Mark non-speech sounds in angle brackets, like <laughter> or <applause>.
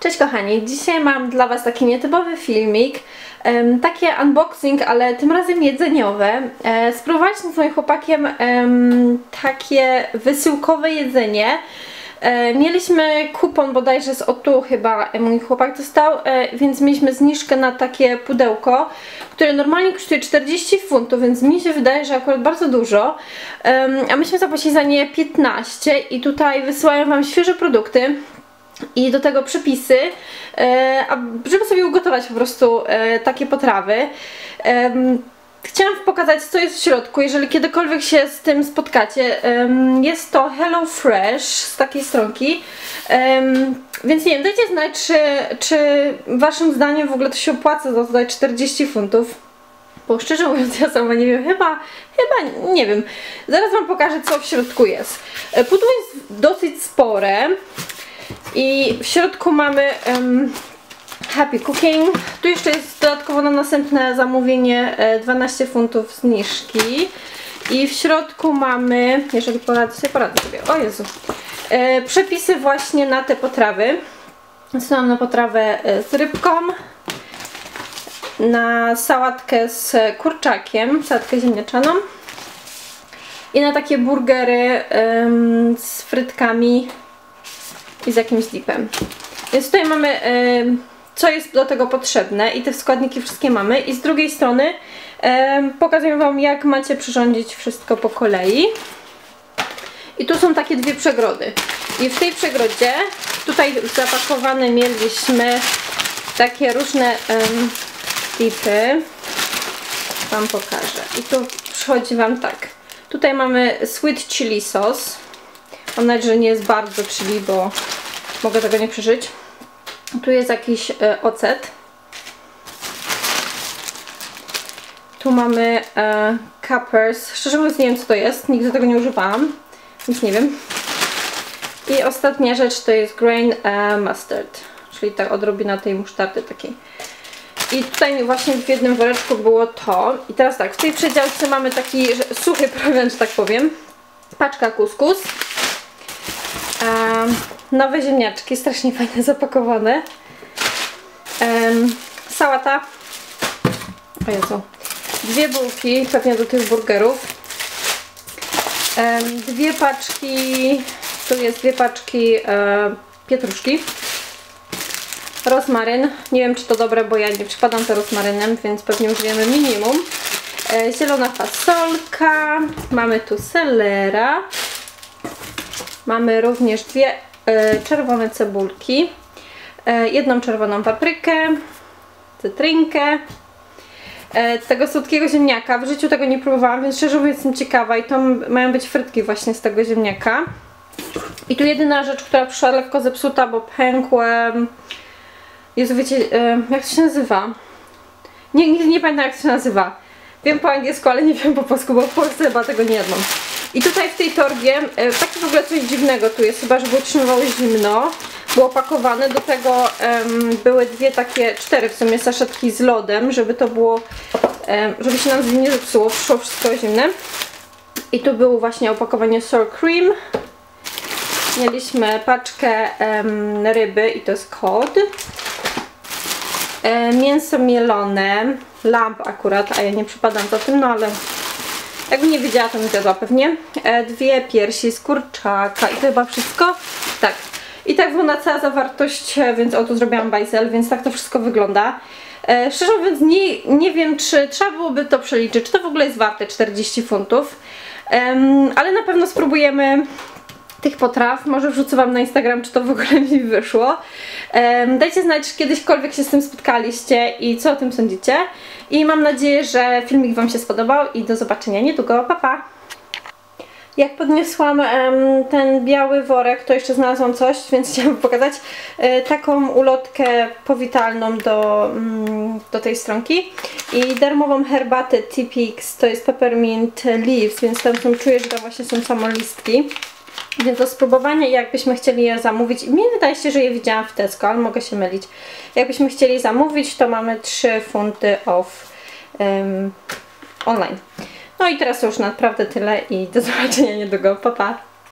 Cześć kochani, dzisiaj mam dla Was taki nietypowy filmik, takie unboxing, ale tym razem jedzeniowe. E, spróbowaliśmy z moim chłopakiem takie wysyłkowe jedzenie. E, mieliśmy kupon bodajże z Otu chyba mój chłopak dostał, e, więc mieliśmy zniżkę na takie pudełko, które normalnie kosztuje 40 funtów, więc mi się wydaje, że akurat bardzo dużo. a myśmy zapłacili za nie 15 i tutaj wysyłają Wam świeże produkty i do tego przepisy, e, żeby sobie ugotować po prostu e, takie potrawy. Chciałam pokazać co jest w środku, jeżeli kiedykolwiek się z tym spotkacie. Jest to Hello Fresh z takiej stronki, więc nie wiem, dajcie znać czy, czy waszym zdaniem w ogóle to się opłaca za tutaj 40 funtów. Bo szczerze mówiąc ja sama nie wiem, chyba, chyba nie wiem. Zaraz wam pokażę co w środku jest. E, pudło jest dosyć spore. I w środku mamy um, Happy Cooking. Tu jeszcze jest dodatkowo na następne zamówienie 12 e, funtów zniżki. I w środku mamy, jeżeli poradzę sobie, poradzę sobie, o Jezu, e, przepisy właśnie na te potrawy. Mam na potrawę e, z rybką, na sałatkę z kurczakiem, sałatkę ziemniaczaną i na takie burgery z frytkami i z jakimś dipem. Więc tutaj mamy co jest do tego potrzebne i te składniki wszystkie mamy i z drugiej strony pokazuję Wam jak macie przyrządzić wszystko po kolei. I tu są takie dwie przegrody. I w tej przegrodzie tutaj zapakowane mieliśmy takie różne um, dipy. Wam pokażę. I tu przychodzi Wam tak. Tutaj mamy sweet chili sauce. Mam nadzieję, że nie jest bardzo chili, bo mogę tego nie przeżyć. Tu jest jakiś e, ocet. Tu mamy e, cuppers. Szczerze mówiąc nie wiem co to jest, nigdy tego nie używałam, więc nie wiem. I ostatnia rzecz to jest grain e, mustard, czyli tak odrobina tej musztardy takiej. I tutaj właśnie w jednym woreczku było to. I teraz tak, w tej przedziałce mamy taki suchy prowiant, że tak powiem. Paczka kuskus nowe ziemniaczki, strasznie fajnie zapakowane. Sałata. O Jezu. Dwie bułki, pewnie do tych burgerów. Dwie paczki, tu jest dwie paczki e, pietruszki. Rozmaryn. Nie wiem czy to dobre, bo ja nie przypadam za rozmarynem, więc pewnie użyjemy minimum. E, zielona fasolka. Mamy tu selera. Mamy również dwie e, czerwone cebulki, e, jedną czerwoną paprykę, cytrynkę, e, tego słodkiego ziemniaka. W życiu tego nie próbowałam, więc szczerze mówiąc jestem ciekawa i to mają być frytki właśnie z tego ziemniaka. I tu jedyna rzecz, która przyszła lekko zepsuta, bo pękłem. Jezu, wiecie, jak to się nazywa? Nie, nigdy nie pamiętam jak to się nazywa. Wiem po angielsku, ale nie wiem po polsku, bo w Polsce chyba tego nie jadłam. I tutaj w tej torbie, takie w ogóle coś dziwnego tu jest, chyba że było trzymywało zimno, było pakowane, do tego były dwie takie, cztery w sumie saszetki z lodem, żeby to było, um, żeby się nam nie zepsuło, przyszło wszystko zimne. I tu było właśnie opakowanie sour cream. Mieliśmy paczkę ryby i to jest kod. E, mięso mielone, lamp akurat, a ja nie przypadam za tym, no ale jakby nie wiedziała, to mi zjadła pewnie. E, dwie piersi z kurczaka i to chyba wszystko. Tak. I tak wygląda cała zawartość, e, więc oto zrobiłam bajzel, więc tak to wszystko wygląda. E, szczerze mówiąc nie, nie wiem, czy trzeba byłoby to przeliczyć, czy to w ogóle jest warte 40 funtów. Ale na pewno spróbujemy tych potraw. Może wrzucę Wam na Instagram, czy to w ogóle mi wyszło. Dajcie znać, czy kiedyśkolwiek się z tym spotkaliście i co o tym sądzicie. I mam nadzieję, że filmik Wam się spodobał i do zobaczenia niedługo. Pa, pa! Jak podniosłam ten biały worek, to jeszcze znalazłam coś, więc <laughs> chciałam pokazać e, taką ulotkę powitalną do, mm, do tej stronki i darmową herbatę Tipix, to jest Peppermint Leaves, więc tam są, czuję, że to właśnie są samo listki. Więc do spróbowania jakbyśmy chcieli je zamówić, mi wydaje się, że je widziałam w Tesco, ale mogę się mylić. Jakbyśmy chcieli zamówić, to mamy 3 funty off um, online. No i teraz już naprawdę tyle i do <laughs> zobaczenia niedługo. Pa, pa!